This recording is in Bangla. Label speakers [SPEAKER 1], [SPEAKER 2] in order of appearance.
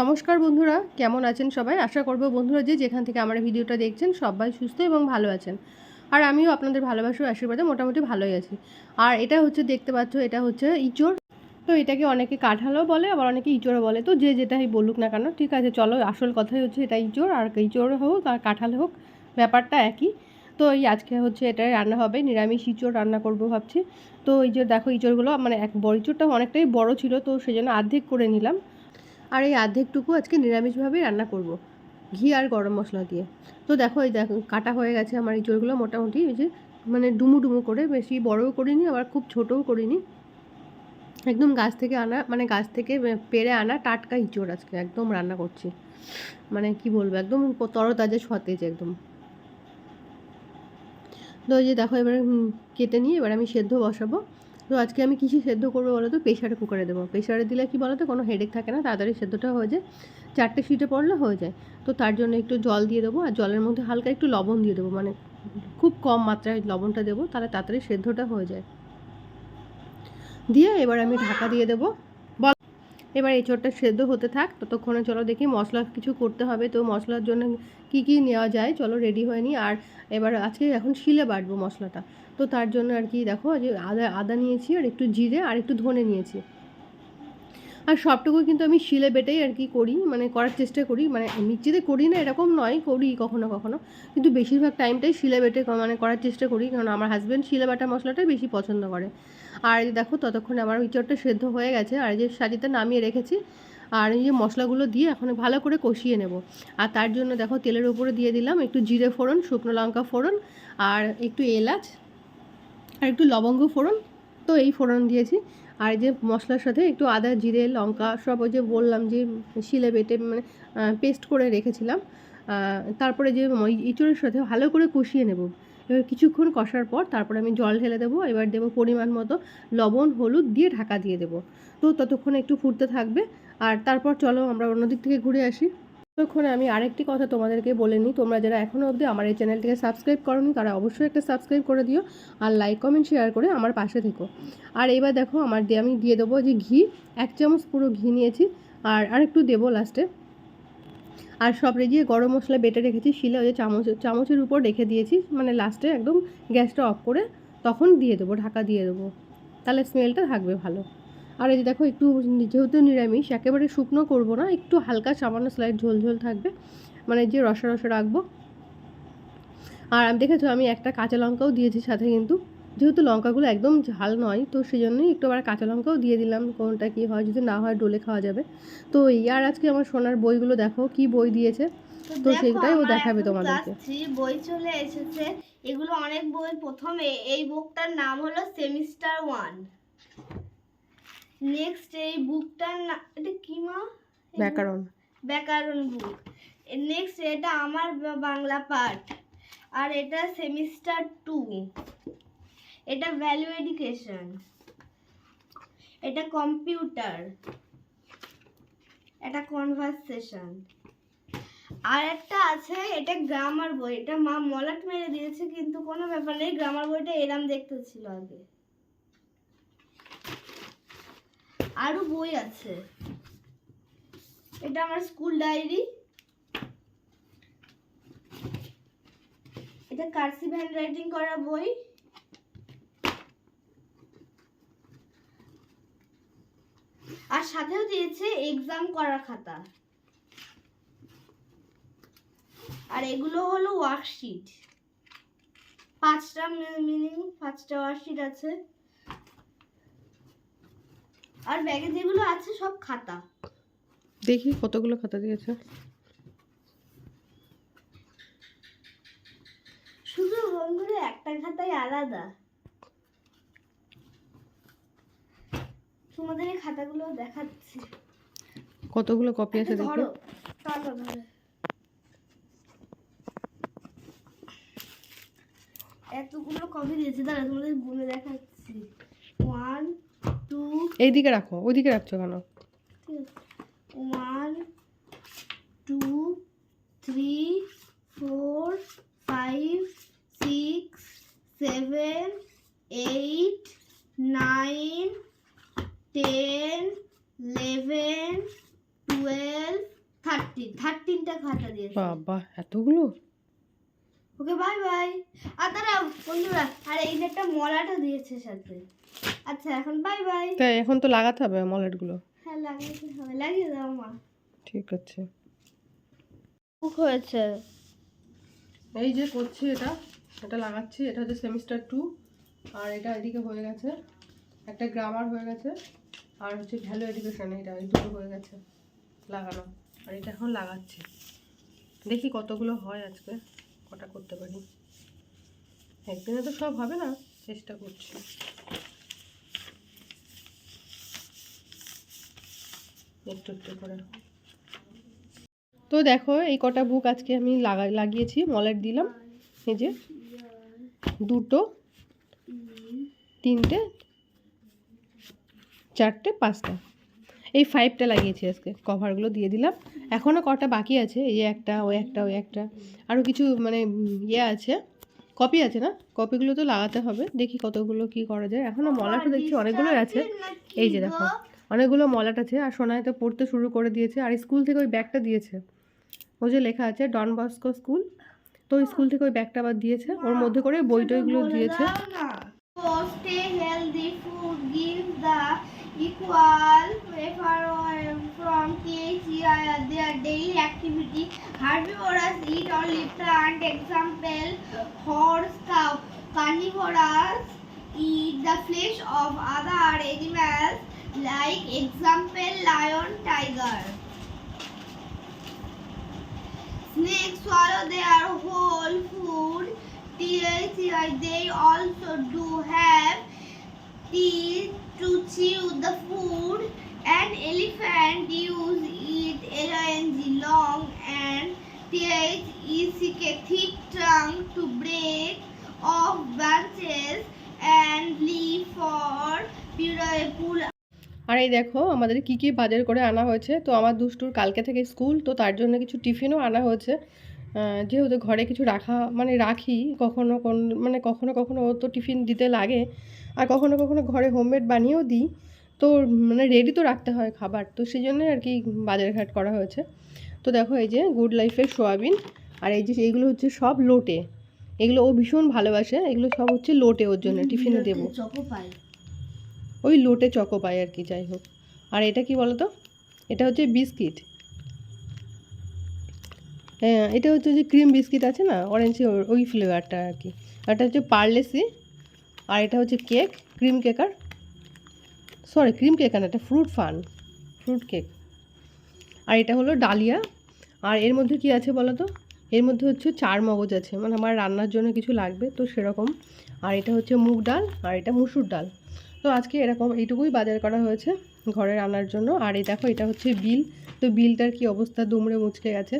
[SPEAKER 1] নমস্কার বন্ধুরা, কেমন আছেন সবাই? আশা করব বন্ধুরা যে যেখান থেকে আমার ভিডিওটা দেখছেন, সবাই সুস্থ এবং ভালো আছেন। আর আমিও আপনাদের ভালোবাসার আশীর্বাদে মোটামুটি ভালোই আছি। আর এটা হচ্ছে, দেখতে পাচ্ছ, এটা হচ্ছে ইঁচড়। তো এটাকে অনেকে কাঁঠালও বলে, আবার অনেকে ইঁচড়ও বলে। তো যে যেটাই বলুক না কেন, ঠিক আছে, চলো, আসল কথাই হচ্ছে এটা ইঁচড়। আর ইঁচড় হোক আর কাঁঠাল হোক, ব্যাপারটা একই। তো এই আজকে হচ্ছে এটাই রান্না হবে, নিরামিষ ইঁচড় রান্না করব ভাবছি। তো এই যে দেখো, ইঁচড়গুলো মানে এক বড় ইঁচড়টা অনেকটাই বড় ছিল, তো সেই জন্য অর্ধেক করে নিলাম। আর এই অর্ধেকটুকু আজকে নিরামিষভাবেই রান্না করব। ঘি আর গরম মশলা দিয়ে। তো দেখো, এই দেখো, কাটা হয়ে গেছে আমার ইঁচড়গুলো মোটামুটি। এই যে মানে ডুমু ডুমু করে, বেশি বড়ও করিনি, আবার খুব ছোটও করিনি। একদম গাছ থেকে আনা মানে গাছ থেকে পেরে আনা টাটকা ইঁচড় আজকে, একদম রান্না করছি। মানে কি বলব, একদম তরতাজা সতেজ একদম। তো ওই যে দেখো, এবার কেটে নিয়ে এবার আমি সেদ্ধ বসাবো। তো আজকে আমি কিছু সেদ্ধ করব বলো তো? প্রেশারে কুকারে দেবো। প্রেশারে দিলে কি বলো তো? কোনো হেডেক থাকে না, তাড়াতাড়ি সেদ্ধটা হয়ে যায়। চারটে সিটে পড়লে হয়ে যায়। তো তার জন্য একটু জল দিয়ে দেবো আর জলের মধ্যে হালকা একটু লবণ দিয়ে দেবো। মানে খুব কম মাত্রায় লবণটা দেবো তাহলে তাড়াতাড়ি সেদ্ধটা হয়ে যায়। দিয়ে এবার আমি ঢাকা দিয়ে দেবো। বল। এবার এই চোরটা সেদ্ধ হতে থাক। ততক্ষণে চলো দেখি মশলা কিছু করতে হবে। তো মশলার জন্য কি কি নেওয়া যায়? চলো রেডি হয়ে নিই আর এবার আজকে এখন শিলে বাটবো মশলাটা। তো তার জন্য আর কি দেখো যে আদা আদা নিয়েছি আর একটু জিরে আর একটু ধনে নিয়েছি। আর সবটুকু কিন্তু আমি শিলে বেটেই আর কি করি মানে করার চেষ্টা করি মানে মিক্সিতে করি না, এরকম নয়, করি কখনো কখনো। কিন্তু বেশিরভাগ টাইমটাই শিলে বেটে মানে করার চেষ্টা করি, কারণ আমার হাজব্যান্ড শিলে বাটা মশলাটাই বেশি পছন্দ করে। আর দেখো ততক্ষণে আমার ইঁচড়টা সেদ্ধ হয়ে গেছে, আর যে সাজিতে নামিয়ে রেখেছি, আর এই যে মশলাগুলো দিয়ে এখন ভালো করে কষিয়ে নেব। আর তার জন্য দেখো তেলের উপরে দিয়ে দিলাম একটু জিরে ফোড়ন, শুকনো লঙ্কা ফোড়ন, আর একটু এলাচ আর একটু লবঙ্গ ফোড়ন, তো এই ফোড়ন দিয়েছি। আর যে মশলার সাথে একটু আদা, জিরে, লঙ্কা, সব ওই যে বললাম যে শিলে বেটে মানে পেস্ট করে রেখেছিলাম। তারপরে যে ইঁচড়ের সাথে ভালো করে কষিয়ে নেব। এবার কিছুক্ষণ কষার পর তারপরে আমি জল ঢেলে দেবো। এবার দেবো পরিমাণ মতো লবণ, হলুদ দিয়ে ঢাকা দিয়ে দেবো। তো ততক্ষণ একটু ফুটতে থাকবে। আর তারপর চলো আমরা অন্য দিক থেকে ঘুরে আসি। ততক্ষণে আমি আরেকটি কথা তোমাদেরকে বলে নিই। তোমরা যারা এখনও অবধি আমার এই চ্যানেলটিকে সাবস্ক্রাইব করনি, তারা অবশ্যই একটা সাবস্ক্রাইব করে দিও আর লাইক, কমেন্ট, শেয়ার করে আমার পাশে থেকো। আর এবার দেখো আমার দিয়ে আমি দিয়ে দেবো যে ঘি। এক চামচ পুরো ঘি নিয়েছি আর আরেকটু দেবো লাস্টে আর সব রেজিয়ে গরম মশলা বেটে রেখেছি, শিলে ওই যে চামচ, চামচের উপর রেখে দিয়েছি মানে লাস্টে একদম গ্যাসটা অফ করে তখন দিয়ে দেবো, ঢাকা দিয়ে দেবো। তাহলে স্মেলটা থাকবে ভালো। আর এই যে দেখো একটু যেহেতু নিরামিষ একেবারে শুকনো করব না একটু হালকা সামান্য স্লাইড ঝোল ঝোল থাকবে। মানে যে রসা রসা রাখব। আর আমি দেখেছ আমি একটা কাঁচা লঙ্কাও দিয়েছি সাথে কিন্তু। যেহেতু লঙ্কাগুলো একদম ঝাল নয় তো সেই জন্যই একটু আবার কাঁচা লঙ্কাও দিয়ে দিলাম কোনটা কী হয় যদি না হয় ডোলে খাওয়া যাবে। তো এই আর আজকে আমার সোনার বইগুলো দেখো কি বই দিয়েছে? তো সেটাই ও দেখাবে তোমাদেরকে।
[SPEAKER 2] বই চলে এসেছে। এগুলো অনেক বই প্রথমে এই বুকটার নাম হলো সেমিস্টার ওয়ান নেক্সট এই বুকটার এটা কি মা?
[SPEAKER 1] ব্যাকরণ।
[SPEAKER 2] ব্যাকরণ বুক নেক্সট এটা আমার বাংলা পাঠ আর এটা সেমিস্টার টু এটা ভ্যালু এডুকেশন এটা কম্পিউটার এটা কনভারসেশন আর একটা আছে এটা গ্রামার বই। এটা মা মলাট মেরে দিয়েছে কিন্তু কোনো ব্যাপার নেই গ্রামার বইটা এরাম দেখতে ছিল আগে। আরও বই আছে। এটা আমার স্কুল ডায়েরি এটা কার্সিভ হ্যান্ড রাইটিং করা বই। আর সাথেও দিয়েছে এক্সাম করা খাতা। আর এগুলো হলো ওয়ার্কশিট পাঁচটা মিনিং পাঁচটা ওয়ার্কশিট আছে। আর ব্যাগে যেগুলো আছে সব খাতা।
[SPEAKER 1] দেখি কতগুলো খাতা দিয়েছে।
[SPEAKER 2] শুধু বন্ধুরা একটা খাতাই আলাদা। তোমাদের এই খাতাগুলো দেখাচ্ছি।
[SPEAKER 1] কতগুলো কপি আছে দেখি।
[SPEAKER 2] ধরো এতগুলো কপি দিয়েছে দাঁড়া তোমাদের গুনে দেখাচ্ছি। ওয়ান
[SPEAKER 1] এইদিকে রাখো ওইদিকে রাখছো কেন?
[SPEAKER 2] One two three four five six seven eight nine ten eleven twelve thirteen থার্টিনটা খাতা দিয়েছে।
[SPEAKER 1] বাবা এতগুলো?
[SPEAKER 2] ওকে বাই বাই আর দাঁড়াও বন্ধুরা আর এই যে একটা মলাটা দিয়েছে সাথে। আচ্ছা এখন বাই বাই
[SPEAKER 1] তাই এখন তো লাগাতে হবে মলেটগুলো।
[SPEAKER 2] হ্যাঁ লাগিয়ে হবে। লাগিয়ে দাও মা।
[SPEAKER 1] ঠিক আছে।
[SPEAKER 2] বুক হয়েছে।
[SPEAKER 1] এই যে করছি এটা এটা লাগাচ্ছি। এটা হচ্ছে সেমিস্টার টু আর এটা এদিকে হয়ে গেছে। একটা গ্রামার হয়ে গেছে আর হচ্ছে ভ্যালু এডুকেশন এটা এই দুটো হয়ে গেছে। লাগানো। আর এটা এখন লাগাচ্ছি। দেখি কতগুলো হয় আজকে। কটা করতে পারি। একদিনে তো সব হবে না, চেষ্টা করছি। একটু একটু করে। তো দেখো, এই কটা বুক আজকে আমি লাগা, লাগিয়েছি মলেট দিলাম। এই যে দুটো, তিনটে, চারটে, পাঁচটা। এই ফাইভটা লাগিয়েছি আজকে। কভারগুলো দিয়ে দিলাম। এখনও কটা বাকি আছে? এই একটা ওই একটা ওই একটা। আরও কিছু মানে ইয়ে আছে। কপি আছে না? কপিগুলো তো লাগাতে হবে। দেখি কতগুলো কি করা যায়। এখনও মলাটা দেখছি, অনেকগুলোই আছে। এই যে দেখো, অনেকগুলো মলাট আছে। আর সোনায় তো পড়তে শুরু করে দিয়েছে। আর স্কুল থেকে ওই ব্যাগটা দিয়েছে। ও যে লেখা আছে ডন বস্কো স্কুল তো স্কুল থেকে ওই ব্যাগটা আবার দিয়েছে। ওর মধ্যে করে বই টইগুলো দিয়েছে
[SPEAKER 2] equal from KHEI their daily activity. Herbivorous eat only plant, example horse, cow. Carnivorous eat the flesh of other animals like example lion, tiger. Snakes swallow their whole food. THEI they also do have teeth to chew the food. An elephant use it long, long and TH is a thick trunk to break off branches and leave for pull
[SPEAKER 1] আর এই দেখো আমাদের কি কি বাজার করে আনা হয়েছে তো আমার দুষ্টুর কালকে থেকে স্কুল তো তার জন্য কিছু টিফিনও আনা হয়েছে যেহেতু ঘরে কিছু রাখা মানে রাখি কখনো কোন মানে কখনো কখনো ও তো টিফিন দিতে লাগে। আর কখনো কখনো ঘরে হোমমেড বানিয়েও দিই। তো মানে রেডি তো রাখতে হয় খাবার। তো সেই জন্যই আর কি বাজার ঘাট করা হয়েছে। তো দেখো এই যে গুড লাইফের সোয়াবিন আর এই যে এইগুলো হচ্ছে সব লোটে। এগুলো ও ভীষণ ভালোবাসে। এগুলো সব হচ্ছে লোটে ওর জন্য টিফিনে দেবো।
[SPEAKER 2] চকো পাই
[SPEAKER 1] ওই লোটে চকো পায় আর কি যাই হোক। আর এটা কি বলো তো এটা হচ্ছে বিস্কিট। এটা হচ্ছে যে ক্রিম বিস্কিট আছে না অরেঞ্জ ওই ফ্লেভারটা আর কি। আর এটা হচ্ছে পার্লেসি আর এটা হচ্ছে কেক ক্রিম কেকার সরি ক্রিম কেক না, এটা ফ্রুট ফান ফ্রুট কেক আর এটা হলো ডালিয়া। আর এর মধ্যে কি আছে বলো তো? এর মধ্যে হচ্ছে চার মগজ আছে মানে আমার রান্নার জন্য কিছু লাগবে, তো সেরকম। আর এটা হচ্ছে মুগ ডাল, আর এটা মুসুর ডাল। তো আজকে এরকম এইটুকুই বাজার করা হয়েছে ঘরে রান্নার জন্য। আর এই দেখো, এটা হচ্ছে বিল। তো বিলটার কি অবস্থা? দুমড়ে মুচকে গেছে।